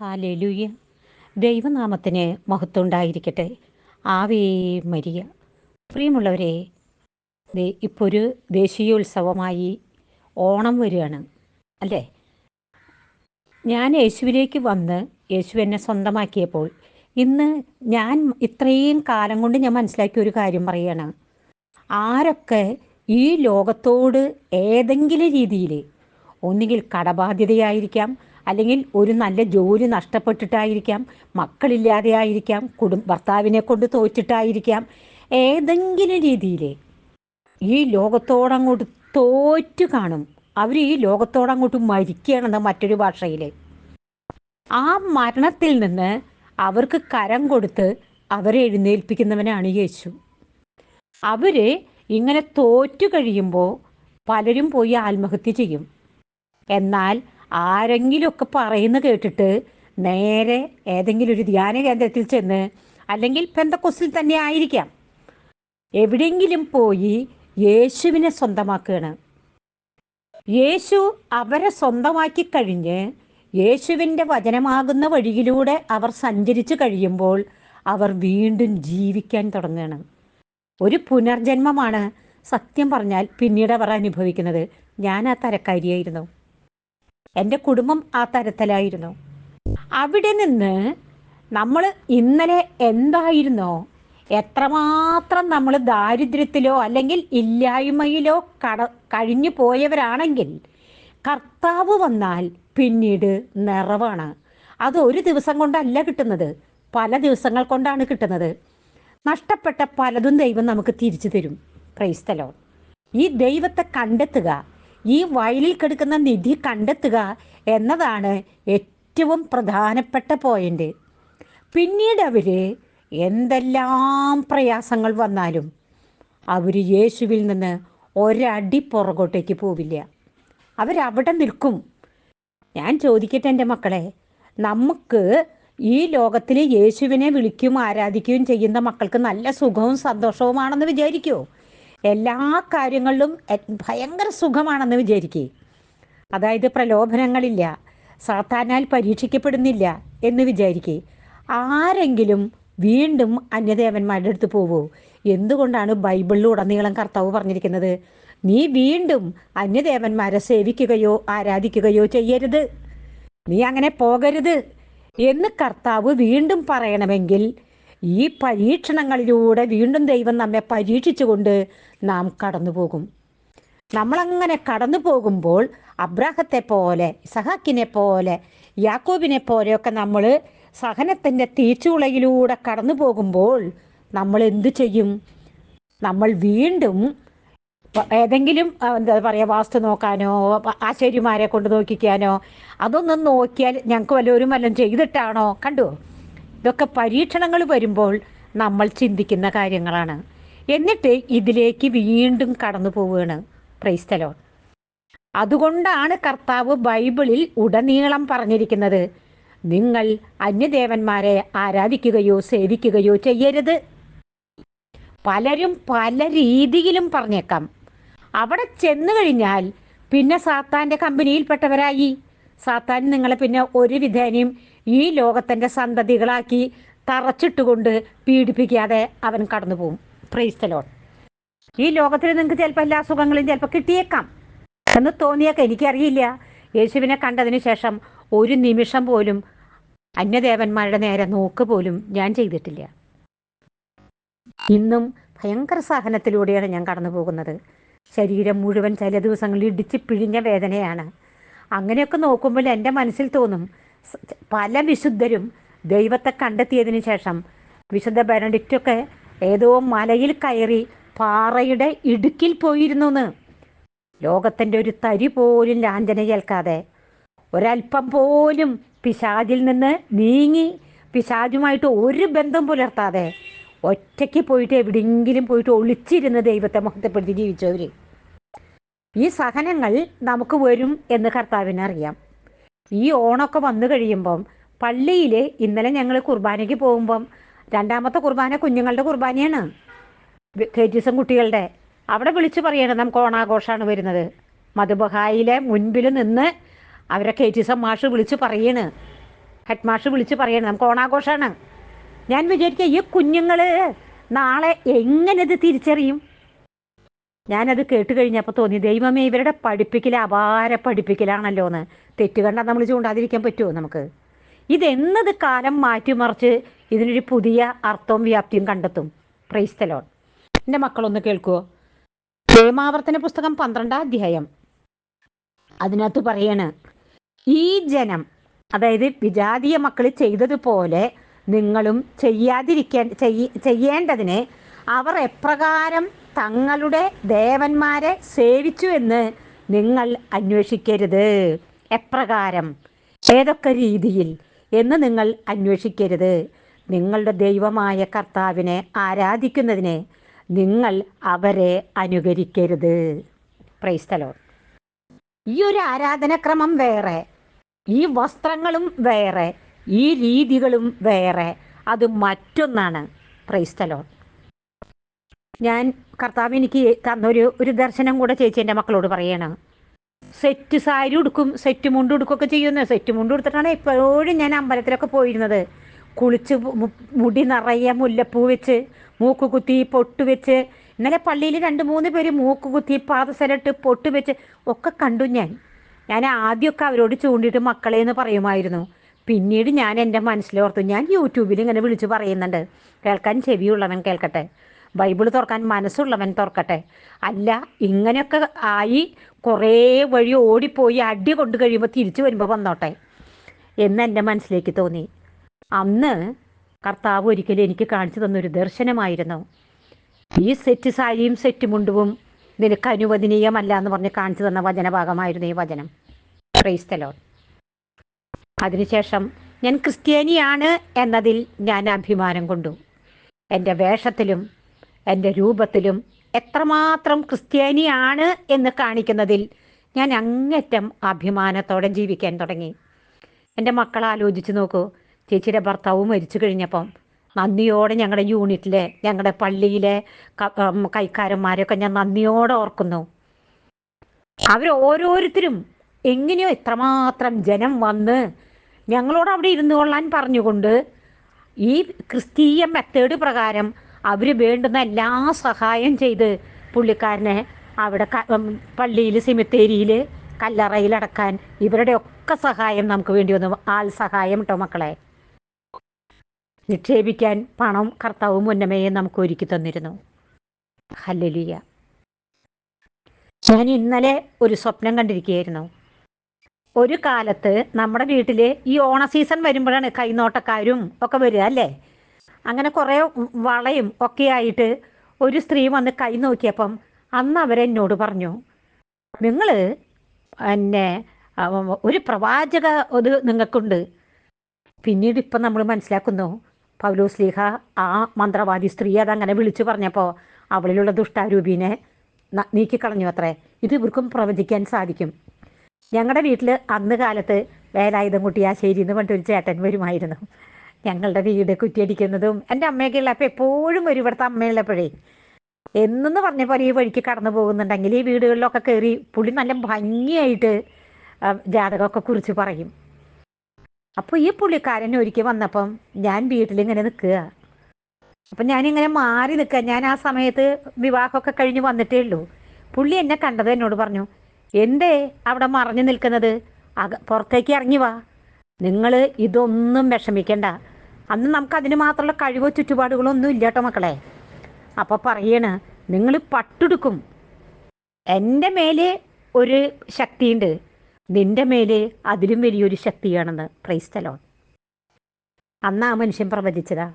ഹാലലുയ. ദൈവനാമത്തിന് മഹത്വം ഉണ്ടായിരിക്കട്ടെ ആവേ മരിയ. പ്രിയമുള്ളവരെ ഇപ്പോൾ ഒരു ദേശീയോത്സവമായി ഓണം വരികയാണ് അല്ലേ? ഞാൻ യേശുവിലേക്ക് വന്ന് യേശു എന്നെ സ്വന്തമാക്കിയപ്പോൾ ഇന്ന് ഞാൻ ഇത്രയും കാലം കൊണ്ട് ഞാൻ മനസ്സിലാക്കിയ ഒരു കാര്യം പറയുകയാണ്. ആരൊക്കെ ഈ ലോകത്തോട് ഏതെങ്കിലും രീതിയിൽ ഒന്നുകിൽ കടബാധ്യതയായിരിക്കാം അല്ലെങ്കിൽ ഒരു നല്ല ജോലി നഷ്ടപ്പെട്ടിട്ടായിരിക്കാം മക്കളില്ലാതെ ആയിരിക്കാം കുടും ഭർത്താവിനെ കൊണ്ട് തോറ്റിട്ടായിരിക്കാം ഏതെങ്കിലും രീതിയിൽ ഈ ലോകത്തോടങ്ങോട്ട് തോറ്റു കാണും. അവർ ഈ ലോകത്തോടങ്ങോട്ട് മരിക്കുകയാണെന്ന് മറ്റൊരു ഭാഷയിൽ ആ മരണത്തിൽ നിന്ന് അവർക്ക് കരം കൊടുത്ത് അവരെ എഴുന്നേൽപ്പിക്കുന്നവനാണ് യേശു. അവർ ഇങ്ങനെ തോറ്റു കഴിയുമ്പോൾ പലരും പോയി ആത്മഹത്യ ചെയ്യും. എന്നാൽ ആരെങ്കിലുമൊക്കെ പറയുന്ന കേട്ടിട്ട് നേരെ ഏതെങ്കിലും ഒരു ധ്യാന കേന്ദ്രത്തിൽ ചെന്ന് അല്ലെങ്കിൽ പെന്തക്കൊസിൽ തന്നെ ആയിരിക്കാം. എവിടെയെങ്കിലും പോയി യേശുവിനെ സ്വന്തമാക്കുകയാണ് യേശു അവരെ സ്വന്തമാക്കി കഴിഞ്ഞ് യേശുവിന്റെ വചനമാകുന്ന വഴിയിലൂടെ അവർ സഞ്ചരിച്ചു കഴിയുമ്പോൾ അവർ വീണ്ടും ജീവിക്കാൻ തുടങ്ങുകയാണ് ഒരു പുനർജന്മമാണ് സത്യം പറഞ്ഞാൽ പിന്നീട് അവർ അനുഭവിക്കുന്നത്. ഞാൻ ആ തരക്കാരിയായിരുന്നു. എന്റെ കുടുംബം ആ തരത്തിലായിരുന്നു. അവിടെ നിന്ന് നമ്മൾ ഇന്നലെ എന്തായിരുന്നോ? എത്രമാത്രം നമ്മൾ ദാരിദ്ര്യത്തിലോ അല്ലെങ്കിൽ ഇല്ലായ്മയിലോ കട കഴിഞ്ഞു പോയവരാണെങ്കിൽ കർത്താവ് വന്നാൽ പിന്നീട് നിറവാണ്. അത് ഒരു ദിവസം കൊണ്ടല്ല കിട്ടുന്നത്. പല ദിവസങ്ങൾ കൊണ്ടാണ് കിട്ടുന്നത്. നഷ്ടപ്പെട്ട പലതും ദൈവം നമുക്ക് തിരിച്ചു തരും. ക്രൈസ്തലോ ഈ ദൈവത്തെ കണ്ടെത്തുക ഈ വയലിൽ കിടക്കുന്ന നിധി കണ്ടെത്തുക എന്നതാണ് ഏറ്റവും പ്രധാനപ്പെട്ട പോയിന്റ് പിന്നീട് അവർ എന്തെല്ലാം പ്രയാസങ്ങൾ വന്നാലും അവർ യേശുവിൽ നിന്ന് ഒരടി പുറകോട്ടേക്ക് പോവില്ല. അവരവിടെ നിൽക്കും. ഞാൻ ചോദിക്കട്ടെ എന്റെ മക്കളെ നമുക്ക് ഈ ലോകത്തിൽ യേശുവിനെ വിളിക്കുകയും ആരാധിക്കുകയും ചെയ്യുന്ന മക്കൾക്ക് നല്ല സുഖവും സന്തോഷവുമാണെന്ന് വിചാരിക്കുമോ എല്ലാ കാര്യങ്ങളിലും ഭയങ്കര സുഖമാണെന്ന് വിചാരിക്കേ. അതായത് പ്രലോഭനങ്ങളില്ല സാത്താനാൽ പരീക്ഷിക്കപ്പെടുന്നില്ല എന്ന് വിചാരിക്കേ. ആരെങ്കിലും വീണ്ടും അന്യദേവന്മാരുടെ അടുത്ത് പോവോ? എന്തുകൊണ്ടാണ് ബൈബിളിലുടനീളം കർത്താവ് പറഞ്ഞിരിക്കുന്നത്? നീ വീണ്ടും അന്യദേവന്മാരെ സേവിക്കുകയോ ആരാധിക്കുകയോ ചെയ്യരുത്. നീ അങ്ങനെ പോകരുത് എന്ന് കർത്താവ് വീണ്ടും പറയണമെങ്കിൽ ഈ പരീക്ഷണങ്ങളിലൂടെ വീണ്ടും ദൈവം നമ്മെ പരീക്ഷിച്ചുകൊണ്ട് നാം കടന്നു പോകും നമ്മളങ്ങനെ കടന്നു പോകുമ്പോൾ അബ്രാഹത്തെ പോലെ സഹാക്കിനെ പോലെ യാക്കോബിനെ പോലെയൊക്കെ നമ്മൾ സഹനത്തിന്റെ തീച്ചുളയിലൂടെ കടന്നു പോകുമ്പോൾ നമ്മൾ എന്തു ചെയ്യും? നമ്മൾ വീണ്ടും ഏതെങ്കിലും എന്താ പറയുക വാസ്തു നോക്കാനോ ആശാരിമാരെ കൊണ്ട് നോക്കിക്കാനോ അതൊന്നും നോക്കിയാൽ ഞങ്ങൾക്ക് വല്ലവരും വല്ലതും ചെയ്തിട്ടാണോ? കണ്ടു? ഇതൊക്കെ പരീക്ഷണങ്ങൾ വരുമ്പോൾ നമ്മൾ ചിന്തിക്കുന്ന കാര്യങ്ങളാണ്. എന്നിട്ട് ഇതിലേക്ക് വീണ്ടും കടന്നു പോവുകയാണ്. പ്രൈസ്തലോൺ അതുകൊണ്ടാണ് കർത്താവ് ബൈബിളിൽ ഉടനീളം പറഞ്ഞിരിക്കുന്നത് നിങ്ങൾ അന്യദേവന്മാരെ ആരാധിക്കുകയോ സേവിക്കുകയോ ചെയ്യരുത്. പലരും പല രീതിയിലും പറഞ്ഞേക്കാം. അവിടെ ചെന്നു കഴിഞ്ഞാൽ പിന്നെ സാത്താന്റെ കമ്പനിയിൽപ്പെട്ടവരായി. സാത്താൻ നിങ്ങളെ പിന്നെ ഒരു വിധേനയും ഈ ലോകത്തിന്റെ സന്തതികളാക്കി തറച്ചിട്ടുകൊണ്ട് പീഡിപ്പിക്കാതെ അവൻ കടന്നു പോകും പ്രൈസ്തലോൺ ഈ ലോകത്തിൽ നിങ്ങൾക്ക് ചിലപ്പോൾ എല്ലാ സുഖങ്ങളും ചിലപ്പോൾ കിട്ടിയേക്കാം. എന്ന് തോന്നിയേക്കാം. എനിക്കറിയില്ല. യേശുവിനെ കണ്ടതിന് ശേഷം ഒരു നിമിഷം പോലും അന്യദേവന്മാരുടെ നേരെ നോക്ക് പോലും ഞാൻ ചെയ്തിട്ടില്ല. ഇന്നും ഭയങ്കര സഹനത്തിലൂടെയാണ് ഞാൻ കടന്നു പോകുന്നത് ശരീരം മുഴുവൻ ചില ദിവസങ്ങളിൽ ഇടിച്ച് പിഴിഞ്ഞ വേദനയാണ്. അങ്ങനെയൊക്കെ നോക്കുമ്പോൾ എന്റെ മനസ്സിൽ തോന്നും പല വിശുദ്ധരും ദൈവത്തെ കണ്ടെത്തിയതിന് ശേഷം വിശുദ്ധ ബെനഡിക്റ്റൊക്കെ ഏതോ മലയിൽ കയറി പാറയുടെ ഇടുക്കിൽ പോയിരുന്നു എന്ന് ലോകത്തിന്റെ ഒരു തരി പോലും ലാഞ്ചന കേൾക്കാതെ ഒരല്പം പോലും പിശാചിൽ നിന്ന് നീങ്ങി പിശാചുമായിട്ട് ഒരു ബന്ധം പുലർത്താതെ ഒറ്റയ്ക്ക് പോയിട്ട് എവിടെയെങ്കിലും പോയിട്ട് ഒളിച്ചിരുന്ന് ദൈവത്തെ മഹത്വപ്പെടുത്തി ജീവിച്ചവർ ഈ സഹനങ്ങൾ നമുക്ക് വരും എന്ന് കർത്താവിന് അറിയാം. ഈ ഓണമൊക്കെ വന്നു കഴിയുമ്പം പള്ളിയിൽ ഇന്നലെ ഞങ്ങൾ കുർബാനയ്ക്ക് പോകുമ്പം രണ്ടാമത്തെ കുർബാന കുഞ്ഞുങ്ങളുടെ കുർബാനയാണ്. കേറ്റീസം കുട്ടികളുടെ. അവിടെ വിളിച്ചു പറയണം നമുക്ക് ഓണാഘോഷമാണ് വരുന്നത്. മധുബഹായിലെ മുൻപിൽ നിന്ന് അവരെ കേറ്റീസം മാഷ് വിളിച്ച് പറയണ്. ഹെഡ് മാഷ് വിളിച്ച് പറയണം നമുക്ക് ഓണാഘോഷമാണ് ഞാൻ വിചാരിക്കുക ഈ കുഞ്ഞുങ്ങൾ നാളെ എങ്ങനെ ഇത് തിരിച്ചറിയും? ഞാനത് കേട്ട് കഴിഞ്ഞപ്പോൾ തോന്നി ദൈവമേ ഇവരുടെ പഠിപ്പിക്കൽ അപാര പഠിപ്പിക്കലാണല്ലോ എന്ന് തെറ്റ് കണ്ടാൽ നമ്മൾ ചൂണ്ടാതിരിക്കാൻ പറ്റുമോ നമുക്ക്? ഇതെന്നത് കാലം മാറ്റിമറിച്ച് ഇതിനൊരു പുതിയ അർത്ഥവും വ്യാപ്തിയും കണ്ടെത്തും. പ്രൈസ്തലോൺ എന്റെ മക്കളൊന്ന് കേൾക്കുമോ പ്രേമാവർത്തന പുസ്തകം പന്ത്രണ്ടാം അധ്യായം. അതിനകത്ത് പറയാണ് ഈ ജനം അതായത് വിജാതീയ മക്കൾ ചെയ്തതുപോലെ നിങ്ങളും ചെയ്യാതിരിക്കാൻ ചെയ്യേണ്ടതിനെ അവർ എപ്രകാരം തങ്ങളുടെ ദേവന്മാരെ സേവിച്ചു എന്ന് നിങ്ങൾ അന്വേഷിക്കരുത്. എപ്രകാരം? ഏതൊക്കെ രീതിയിൽ എന്ന് നിങ്ങൾ അന്വേഷിക്കരുത്. നിങ്ങളുടെ ദൈവമായ കർത്താവിനെ ആരാധിക്കുന്നതിന് നിങ്ങൾ അവരെ അനുകരിക്കരുത്. പ്രൈസ്തലോ ഈ ഒരു ആരാധനക്രമം വേറെ ഈ വസ്ത്രങ്ങളും വേറെ ഈ രീതികളും വേറെ. അത് മറ്റൊന്നാണ്. ക്രൈസ്തലോ ഞാൻ കർത്താവ് എനിക്ക് തന്നൊരു ഒരു ദർശനം കൂടെ ചേച്ചി എന്റെ മക്കളോട് പറയണം. സെറ്റ് സാരി ഉടുക്കും സെറ്റ് മുണ്ട് ഉടുക്കുകയൊക്കെ ചെയ്യുന്നു സെറ്റ് മുണ്ട് ഉടുത്തിട്ടാണ് എപ്പോഴും ഞാൻ അമ്പലത്തിലൊക്കെ പോയിരുന്നത്. കുളിച്ച് മുടി നിറയെ മുല്ലപ്പൂ വെച്ച് മൂക്ക് കുത്തി പൊട്ട് വെച്ച് ഇന്നലെ പള്ളിയിൽ രണ്ട് മൂന്ന് പേര് മൂക്ക് കുത്തി പാദസരട്ട് പൊട്ട് വെച്ച് ഒക്കെ കണ്ടു ഞാൻ. ഞാൻ ആദ്യമൊക്കെ അവരോട് ചൂണ്ടിയിട്ട് മക്കളെ എന്ന് പറയുമായിരുന്നു. പിന്നീട് ഞാൻ എന്റെ മനസ്സിലോർത്തു ഞാൻ യൂട്യൂബിൽ ഇങ്ങനെ വിളിച്ച് പറയുന്നുണ്ട്. കേൾക്കാൻ ചെവിയുള്ളവൻ കേൾക്കട്ടെ. ബൈബിൾ തുറക്കാൻ മനസ്സുള്ളവൻ തുറക്കട്ടെ. അല്ല ഇങ്ങനെയൊക്കെ ആയി കുറേ വഴി ഓടിപ്പോയി അടി കൊണ്ട് കഴിയുമ്പോൾ തിരിച്ചു വരുമ്പോൾ വന്നോട്ടെ. എന്ന് എന്റെ മനസ്സിലേക്ക് തോന്നി. അന്ന് കർത്താവ് ഒരിക്കലും എനിക്ക് കാണിച്ചു തന്നൊരു ദർശനമായിരുന്നു. ഈ സെറ്റ് സാരിയും സെറ്റ് മുണ്ടുവും നിനക്ക് അനുവദനീയമല്ല എന്ന് പറഞ്ഞ് കാണിച്ചു തന്ന വചനഭാഗമായിരുന്നു ഈ വചനം. ക്രൈസ്തലോ അതിനുശേഷം ഞാൻ ക്രിസ്ത്യാനിയാണ് എന്നതിൽ ഞാൻ അഭിമാനം കൊണ്ടു. എന്റെ വേഷത്തിലും എന്റെ രൂപത്തിലും എത്രമാത്രം ക്രിസ്ത്യാനിയാണ് എന്ന് കാണിക്കുന്നതിൽ ഞാൻ അങ്ങറ്റം അഭിമാനത്തോടെ ജീവിക്കാൻ തുടങ്ങി. എന്റെ മക്കൾ ആലോചിച്ച് നോക്കൂ. ചേച്ചിയുടെ ഭർത്താവ് മരിച്ചു കഴിഞ്ഞപ്പം നന്ദിയോടെ ഞങ്ങളുടെ യൂണിറ്റിലെ ഞങ്ങളുടെ പള്ളിയിലെ കൈക്കാരന്മാരെയൊക്കെ ഞാൻ നന്ദിയോടെ ഓർക്കുന്നു. അവർ ഓരോരുത്തരും എങ്ങനെയോ എത്രമാത്രം ജനം വന്ന് ഞങ്ങളോട് അവിടെ ഇരുന്നു കൊള്ളാൻ പറഞ്ഞുകൊണ്ട് ഈ ക്രിസ്തീയ മെത്തേഡ് പ്രകാരം അവർ വേണ്ടുന്ന എല്ലാ സഹായം ചെയ്ത് പുള്ളിക്കാരനെ അവിടെ പള്ളിയിൽ സിമിത്തേരിയിൽ കല്ലറയിലടക്കാൻ ഇവരുടെ ഒക്കെ സഹായം നമുക്ക് വേണ്ടി വന്നു. ആൾ സഹായം കേട്ടോ മക്കളെ. നിക്ഷേപിക്കാൻ പണം കർത്താവ് മുന്നമേ നമുക്ക് ഒരുക്കി തന്നിരുന്നു. ഹല്ലലിയ. ഞാൻ ഇന്നലെ ഒരു സ്വപ്നം കണ്ടിരിക്കുകയായിരുന്നു. ഒരു കാലത്ത് നമ്മുടെ വീട്ടിൽ ഈ ഓണ സീസൺ വരുമ്പോഴാണ് കൈനോട്ടക്കാരും ഒക്കെ വരിക അല്ലേ? അങ്ങനെ കുറേ വളയും ഒക്കെയായിട്ട് ഒരു സ്ത്രീ വന്ന് കൈ നോക്കിയപ്പം അന്ന് അവരെന്നോട് പറഞ്ഞു നിങ്ങൾ എന്നെ ഒരു പ്രവാചക ഇത് നിങ്ങൾക്കുണ്ട്. പിന്നീട് ഇപ്പം നമ്മൾ മനസ്സിലാക്കുന്നു പൗലോസ് ലീഹ ആ മന്ത്രവാദി സ്ത്രീ അതങ്ങനെ വിളിച്ചു പറഞ്ഞപ്പോൾ അവളിലുള്ള ദുഷ്ടാരൂപിനെ നീക്കിക്കളഞ്ഞു അത്രേ. ഇത് ഇവർക്കും പ്രവചിക്കാൻ സാധിക്കും. ഞങ്ങളുടെ വീട്ടിൽ അന്ന് കാലത്ത് വേലായുധം കുട്ടിയാശ്ശേരി എന്ന് പറഞ്ഞിട്ട് ഒരു ചേട്ടൻ വരുമായിരുന്നു. ഞങ്ങളുടെ വീട് കുറ്റിയടിക്കുന്നതും എന്റെ അമ്മയൊക്കെ ഉള്ളപ്പോൾ എപ്പോഴും ഒരു ഇവിടുത്തെ അമ്മയുള്ളപ്പോഴേ എന്നെന്ന് പറഞ്ഞ പോലെ ഈ വഴിക്ക് കടന്നു പോകുന്നുണ്ടെങ്കിൽ ഈ വീടുകളിലൊക്കെ കയറി പുള്ളി നല്ല ഭംഗിയായിട്ട് ജാതകമൊക്കെ കുറിച്ച് പറയും. അപ്പോൾ ഈ പുള്ളിക്കാരൻ ഒരിക്കൽ വന്നപ്പം ഞാൻ വീട്ടിലിങ്ങനെ നിൽക്കുക. അപ്പം ഞാനിങ്ങനെ മാറി നിൽക്കുക. ഞാൻ ആ സമയത്ത് വിവാഹമൊക്കെ കഴിഞ്ഞ് വന്നിട്ടേ ഉള്ളൂ. പുള്ളി എന്നെ കണ്ടത് എന്നോട് പറഞ്ഞു എന്തേ അവിടെ മറഞ്ഞു നിൽക്കുന്നത്? അക പുറത്തേക്ക് ഇറങ്ങി വാ. നിങ്ങൾ ഇതൊന്നും വിഷമിക്കണ്ട. അന്ന് നമുക്ക് അതിന് മാത്രമുള്ള കഴിവോ ചുറ്റുപാടുകളോ ഒന്നും ഇല്ല കേട്ടോ മക്കളെ. അപ്പോൾ പറയണ് നിങ്ങൾ പട്ടെടുക്കും. എന്റെ മേലെ ഒരു ശക്തിയുണ്ട്. നിന്റെ മേലെ അതിലും വലിയൊരു ശക്തിയാണെന്ന് ക്രൈസ്തലോൺ അന്ന് ആ മനുഷ്യൻ പ്രവചിച്ചതാ.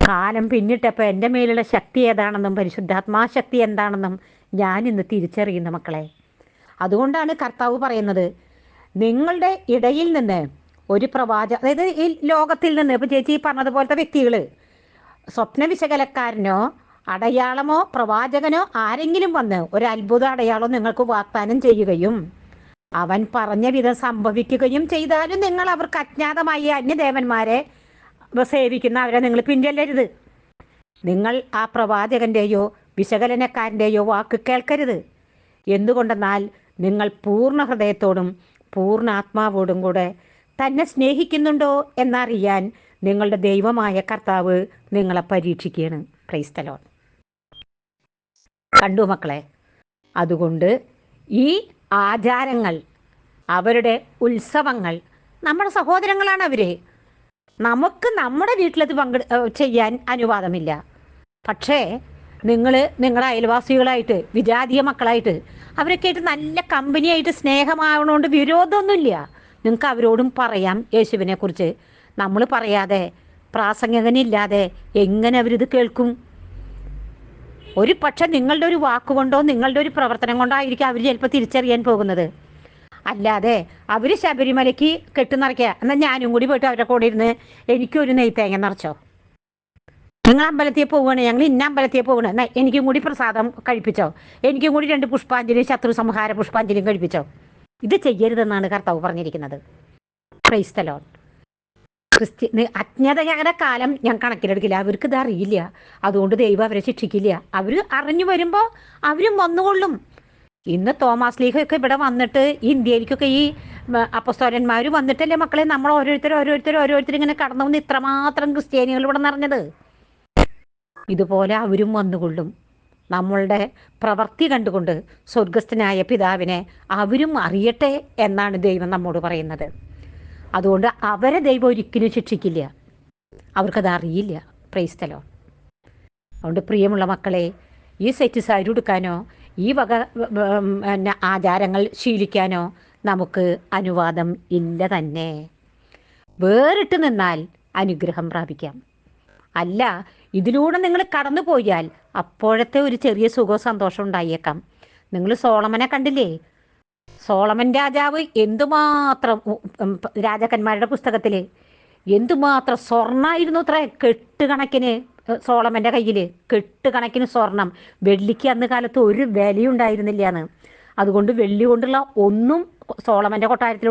കാലം പിന്നിട്ടപ്പോൾ എന്റെ മേലുള്ള ശക്തി ഏതാണെന്നും പരിശുദ്ധാത്മാ ശക്തി എന്താണെന്നും ഞാൻ ഇന്ന് തിരിച്ചറിയുന്ന മക്കളെ. അതുകൊണ്ടാണ് കർത്താവ് പറയുന്നത് നിങ്ങളുടെ ഇടയിൽ നിന്ന് ഒരു പ്രവാചക അതായത് ഈ ലോകത്തിൽ നിന്ന് ഇപ്പം ചേച്ചി പറഞ്ഞതുപോലത്തെ വ്യക്തികൾ സ്വപ്ന വിശകലക്കാരനോ അടയാളമോ പ്രവാചകനോ ആരെങ്കിലും വന്ന് ഒരു അത്ഭുത അടയാളം നിങ്ങൾക്ക് വാഗ്ദാനം ചെയ്യുകയും അവൻ പറഞ്ഞ വിധം സംഭവിക്കുകയും ചെയ്താലും നിങ്ങൾ അവർക്ക് അജ്ഞാതമായി അന്യദേവന്മാരെ സേവിക്കുന്ന അവരെ നിങ്ങൾ പിൻചെല്ലരുത്. നിങ്ങൾ ആ പ്രവാചകന്റെയോ വിശകലനക്കാരന്റെയോ വാക്ക് കേൾക്കരുത്. എന്തുകൊണ്ടെന്നാൽ നിങ്ങൾ പൂർണ ഹൃദയത്തോടും പൂർണ ആത്മാവോടും കൂടെ തന്നെ സ്നേഹിക്കുന്നുണ്ടോ എന്നറിയാൻ നിങ്ങളുടെ ദൈവമായ കർത്താവ് നിങ്ങളെ പരീക്ഷിക്കുകയാണ്. ക്രൈസ്തലോൺ കണ്ടു മക്കളെ അതുകൊണ്ട് ഈ ആചാരങ്ങൾ അവരുടെ ഉത്സവങ്ങൾ നമ്മുടെ സഹോദരങ്ങളാണ് അവരെ. നമുക്ക് നമ്മുടെ വീട്ടിലത് പങ്കെ ചെയ്യാൻ അനുവാദമില്ല. പക്ഷേ നിങ്ങൾ നിങ്ങളുടെ അയൽവാസികളായിട്ട് വിജാതീയ മക്കളായിട്ട് അവരൊക്കെ ആയിട്ട് നല്ല കമ്പനിയായിട്ട് സ്നേഹമാവണോണ്ട് വിരോധമൊന്നുമില്ല. നിങ്ങൾക്ക് അവരോടും പറയാം യേശുവിനെക്കുറിച്ച്. നമ്മൾ പറയാതെ പ്രാസംഗികനില്ലാതെ എങ്ങനെ അവരിത് കേൾക്കും? ഒരു പക്ഷെ നിങ്ങളുടെ ഒരു വാക്കുകൊണ്ടോ നിങ്ങളുടെ ഒരു പ്രവർത്തനം കൊണ്ടോ ആയിരിക്കും അവർ ചിലപ്പോൾ തിരിച്ചറിയാൻ പോകുന്നത്. അല്ലാതെ അവർ ശബരിമലയ്ക്ക് കെട്ടുനിറയ്ക്കുക. എന്നാൽ ഞാനും കൂടി പോയിട്ട് അവരുടെ കൂടെ ഇരുന്ന് എനിക്കൊരു നെയ്ത്തേങ്ങ നിറച്ചോ? നിങ്ങൾ അമ്പലത്തിൽ പോവുകയാണ് ഞങ്ങൾ ഇന്ന അമ്പലത്തിൽ പോകണം എന്നാൽ എനിക്കും കൂടി പ്രസാദം കഴിപ്പിച്ചോ? എനിക്കും കൂടി രണ്ട് പുഷ്പാഞ്ജലി ശത്രു സംഹാര പുഷ്പാഞ്ജലിയും കഴിപ്പിച്ചോ? ഇത് ചെയ്യരുതെന്നാണ് കർത്താവ് പറഞ്ഞിരിക്കുന്നത്. ക്രൈസ്തലോൺ ക്രിസ്ത്യ അജ്ഞതയുടെ കാലം ഞാൻ കണക്കിലെടുക്കില്ല. അവർക്ക് ഇത് അറിയില്ല. അതുകൊണ്ട് ദൈവം അവരെ ശിക്ഷിക്കില്ല. അവർ അറിഞ്ഞു വരുമ്പോൾ അവരും വന്നുകൊള്ളും. ഇന്ന് തോമസ് ലീഗൊക്കെ ഇവിടെ വന്നിട്ട് ഇന്ത്യയിലേക്കൊക്കെ ഈ അപ്പസ്തോലന്മാർ വന്നിട്ടല്ലേ മക്കളെ നമ്മൾ ഓരോരുത്തർ ഓരോരുത്തർ ഓരോരുത്തർ ഇങ്ങനെ കടന്നു വന്ന് ഇത്രമാത്രം ക്രിസ്ത്യാനികൾ ഇവിടെ നിറഞ്ഞത്? ഇതുപോലെ അവരും വന്നുകൊള്ളും. നമ്മളുടെ പ്രവൃത്തി കണ്ടുകൊണ്ട് സ്വർഗസ്ഥനായ പിതാവിനെ അവരും അറിയട്ടെ എന്നാണ് ദൈവം നമ്മോട് പറയുന്നത്. അതുകൊണ്ട് അവരെ ദൈവം ഒരിക്കലും ശിക്ഷിക്കില്ല. അവർക്കത് അറിയില്ല. പ്രൈസ്തലോ അതുകൊണ്ട് പ്രിയമുള്ള മക്കളെ ഈ സെറ്റ് സാരി ഉടുക്കാനോ ഈ വക ആചാരങ്ങൾ ശീലിക്കാനോ നമുക്ക് അനുവാദം ഇല്ല തന്നെ. വേറിട്ട് നിന്നാൽ അനുഗ്രഹം പ്രാപിക്കാം. അല്ല ഇതിലൂടെ നിങ്ങൾ കടന്നു പോയാൽ അപ്പോഴത്തെ ഒരു ചെറിയ സുഖവും സന്തോഷം ഉണ്ടായേക്കാം. നിങ്ങൾ സോളമനെ കണ്ടില്ലേ? സോളമൻ രാജാവ് എന്തുമാത്രം രാജാക്കന്മാരുടെ പുസ്തകത്തിൽ എന്തുമാത്രം സ്വർണമായിരുന്നു അത്ര കെട്ടുകണക്കിന് സോളമന്റെ കയ്യിൽ കെട്ടുകണക്കിന് സ്വർണം. വെള്ളിക്ക് അന്ന് കാലത്ത് ഒരു വിലയും എന്ന് അതുകൊണ്ട് വെള്ളി കൊണ്ടുള്ള ഒന്നും സോളമന്റെ കൊട്ടാരത്തിൽ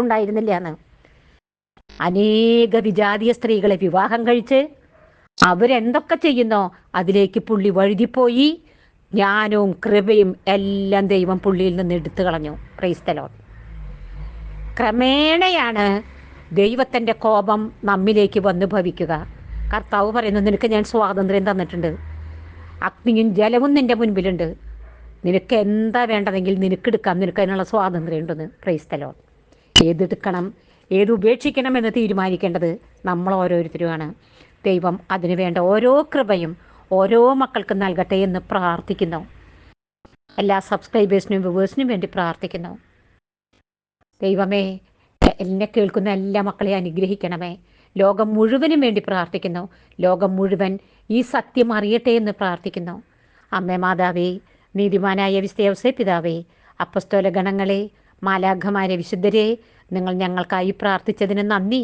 അനേക വിജാതീയ സ്ത്രീകളെ വിവാഹം കഴിച്ച് അവരെന്തൊക്കെ ചെയ്യുന്നോ അതിലേക്ക് പുള്ളി വഴുതിപ്പോയി. ജ്ഞാനവും കൃപയും എല്ലാം ദൈവം പുള്ളിയിൽ നിന്ന് എടുത്തു കളഞ്ഞു. ക്രൈസ്തലോൺ ക്രമേണയാണ് ദൈവത്തിന്റെ കോപം നമ്മിലേക്ക് വന്നു ഭവിക്കുക. കർത്താവ് പറയുന്നു നിനക്ക് ഞാൻ സ്വാതന്ത്ര്യം തന്നിട്ടുണ്ട്. അഗ്നിയും ജലവും നിന്റെ മുൻപിലുണ്ട്. നിനക്ക് എന്താ വേണ്ടതെങ്കിൽ നിനക്കെടുക്കാം നിനക്ക് അതിനുള്ള സ്വാതന്ത്ര്യം ഉണ്ടെന്ന്. ക്രൈസ്തലോൺ ഏതെടുക്കണം? ഏത് ഉപേക്ഷിക്കണം എന്ന് തീരുമാനിക്കേണ്ടത് നമ്മൾ ഓരോരുത്തരുമാണ്. ദൈവം അതിനു വേണ്ട ഓരോ കൃപയും ഓരോ മക്കൾക്കും നൽകട്ടെ എന്ന് പ്രാർത്ഥിക്കുന്നു. എല്ലാ സബ്സ്ക്രൈബേഴ്സിനും വ്യൂവേഴ്സിനും വേണ്ടി പ്രാർത്ഥിക്കുന്നു. ദൈവമേ എന്നെ കേൾക്കുന്ന എല്ലാ മക്കളെ അനുഗ്രഹിക്കണമേ. ലോകം മുഴുവനും വേണ്ടി പ്രാർത്ഥിക്കുന്നു. ലോകം മുഴുവൻ ഈ സത്യം അറിയട്ടെ എന്ന് പ്രാർത്ഥിക്കുന്നു. അമ്മേ മാതാവേ നീതിമാനായ വിസ്തേവസേ പിതാവേ അപ്പസ്തോല ഗണങ്ങളെ മാലാഘമാരെ വിശുദ്ധരെ നിങ്ങൾ ഞങ്ങൾക്കായി പ്രാർത്ഥിച്ചതിന് നന്ദി.